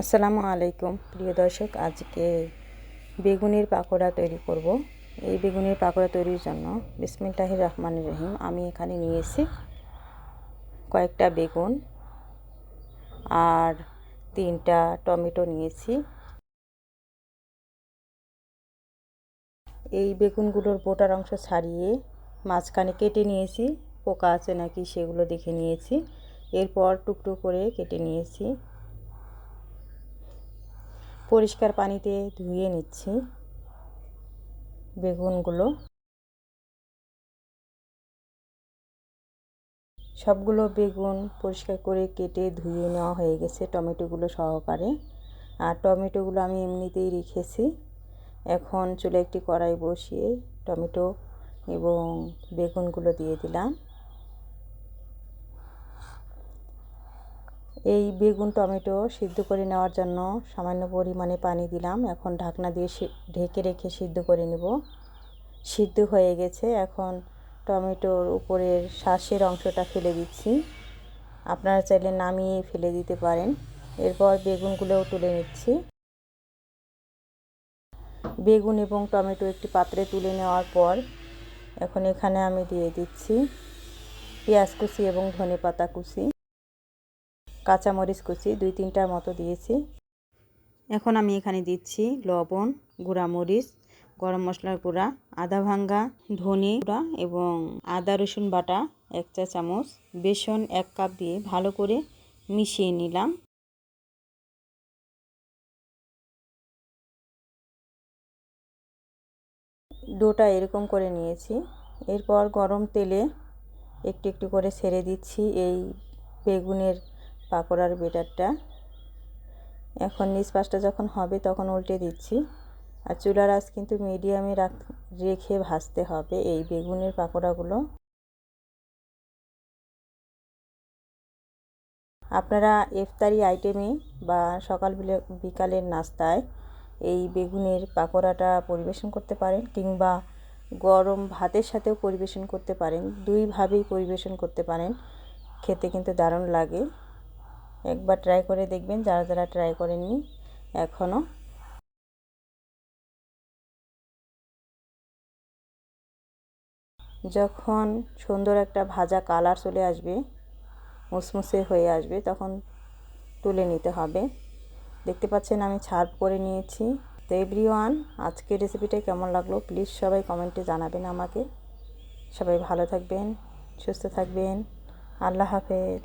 আসসালামু আলাইকুম। প্রিয় দর্শক, আজকে বেগুনের পাকোড়া তৈরি করব। এই বেগুনের পাকোড়া তৈরির জন্য বিসমিল্লাহ রহমান রহিম আমি এখানে নিয়েছি কয়েকটা বেগুন আর তিনটা টমেটো নিয়েছি। এই বেগুনগুলোর বোটার অংশ ছাড়িয়ে মাঝখানে কেটে নিয়েছি, পোকা আছে নাকি সেগুলো দেখে নিয়েছি। এরপর টুকরো করে কেটে নিয়েছি। পরিষ্কার পানিতে ধুয়ে নিচ্ছি বেগুনগুলো। সবগুলো বেগুন পরিষ্কার করে কেটে ধুয়ে নেওয়া হয়ে গেছে টমেটোগুলো সহকারে। আর টমেটোগুলো আমি এমনিতেই রেখেছি। এখন চুলে একটি কড়াই বসিয়ে টমেটো এবং বেগুনগুলো দিয়ে দিলাম। এই বেগুন টমেটো সিদ্ধ করে নেওয়ার জন্য সামান্য পরিমাণে পানি দিলাম। এখন ঢাকনা দিয়ে ঢেকে রেখে সিদ্ধ করে নেব। সিদ্ধ হয়ে গেছে। এখন টমেটোর উপরের শ্বাসের অংশটা ফেলে দিচ্ছি। আপনারা চাইলে নামিয়ে ফেলে দিতে পারেন। এরপর বেগুনগুলোও তুলে নিচ্ছি। বেগুন এবং টমেটো একটি পাত্রে তুলে নেওয়ার পর এখন এখানে আমি দিয়ে দিচ্ছি পেঁয়াজ কুচি এবং ধনে পাতা কুচি। কাঁচামরিচ কুচি দুই তিনটার মতো দিয়েছি। এখন আমি এখানে দিচ্ছি লবণ গুঁড়া মরিচ গরম মশলার গুঁড়া, আদা ভাঙ্গা, ধনে গুঁড়া এবং আদা, রসুন বাটা এক চা চামচ, বেসন এক কাপ দিয়ে ভালো করে মিশিয়ে নিলাম। ডোটা এরকম করে নিয়েছি। এরপর গরম তেলে একটু একটু করে ছেড়ে দিচ্ছি এই বেগুনের পাকোড়ার বেটারটা। এখন নিচ পাশটা যখন হবে তখন উল্টে দিচ্ছি। আর চুলার আঁচ কিন্তু মিডিয়ামে রাখ, রেখে ভাজতে হবে এই বেগুনের পাকোড়াগুলো। আপনারা ইফতারি আইটেমে বা সকাল বিকালের নাস্তায় এই বেগুনের পাকোড়াটা পরিবেশন করতে পারেন কিংবা গরম ভাতের সাথেও পরিবেশন করতে পারেন। দুইভাবেই পরিবেশন করতে পারেন। খেতে কিন্তু দারুণ লাগে। একবার ট্রাই করে দেখবেন, যারা যারা ট্রাই করেননি এখনও যখন সুন্দর একটা ভাজা কালার চলে আসবে, মুসমুসে হয়ে আসবে, তখন তুলে নিতে হবে। দেখতে পাচ্ছেন আমি ছাড় করে নিয়েছি। তো এভরিওয়ান আজকের রেসিপিটা কেমন লাগল? প্লিজ সবাই কমেন্টে জানাবেন আমাকে। সবাই ভালো থাকবেন, সুস্থ থাকবেন। আল্লাহ হাফেজ।